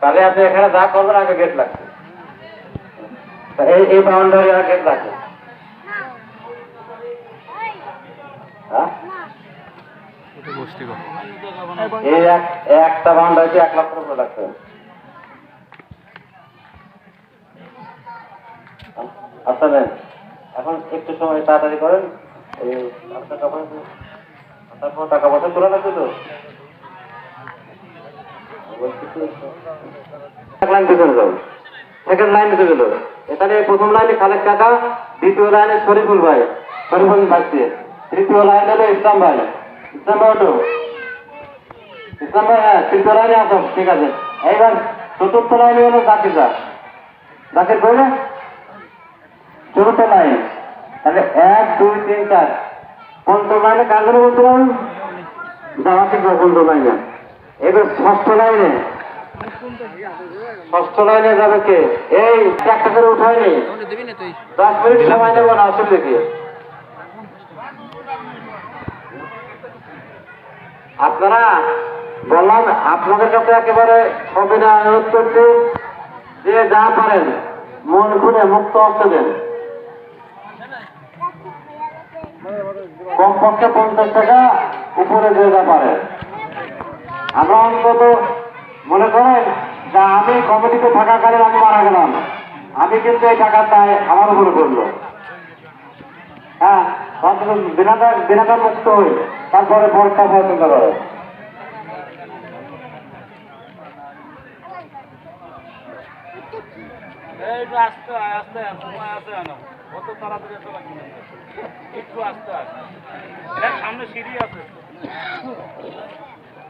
তাহলে আপনি এখানে যা করবেন, আগে গেট লাগবে। এই বাউন্ডারি আর গেট লাগবে। হ্যাঁ? একটা বাউন্ডারিতে এক লক্ষ করে লাগবে। আচ্ছা নেন। এখন একটু সময় তাড়াতাড়ি করেন। এই টাকা পয়সা আপনার কোনো টাকা পয়সা তো? লাইন পিছনে যাও সেকেন্ড লাইন দিতে গেল এখানে প্রথম লাইনে খালেক কাকা, দ্বিতীয় লাইনে শরীফুল ভাই। শরীফুল ভাসছে তৃতীয় লাইন হলো ইসলাম ভাই। ইসলাম ভাই ওঠো। ইসলাম ভাই হ্যাঁ তৃতীয় লাইনে আসো, ঠিক আছে। এইবার চতুর্থ লাইনে হলো জাকির দা। জাকির করবে চতুর্থ লাইন তাহলে এক, দুই, তিন, চার। পঞ্চম লাইনে কার জন্য বলতে পারবেন জামাতিক পঞ্চম লাইনে ষষ্ঠ লাইনে। যাবে কে? এই, একটা করে উঠায়নি। দশ মিনিট সময় নেব না, আসুন দেখি। আপনারা বললাম, আপনাদের কাছে একেবারে সবিনা অনুরোধ করছি যে যা পারেন, মন খুলে মুক্ত অর্থ দেন। কমপক্ষে পঞ্চাশ টাকা উপরে যে যা পারে আমরা অন্তত মনে করেন যে আমি কমিটিতে থাকাকালীন আমি মারা গেলাম। আমি কিন্তু এই টাকাটায় আমার উপরে করল হ্যাঁ বিনাদার বিনাদার মুক্ত হই, তারপরে পরীক্ষা পছন্দ করে আস্তে আস্তে, সময় আছে। একটু আস্তে আস্তে। সামনে সিঁড়ি আছে।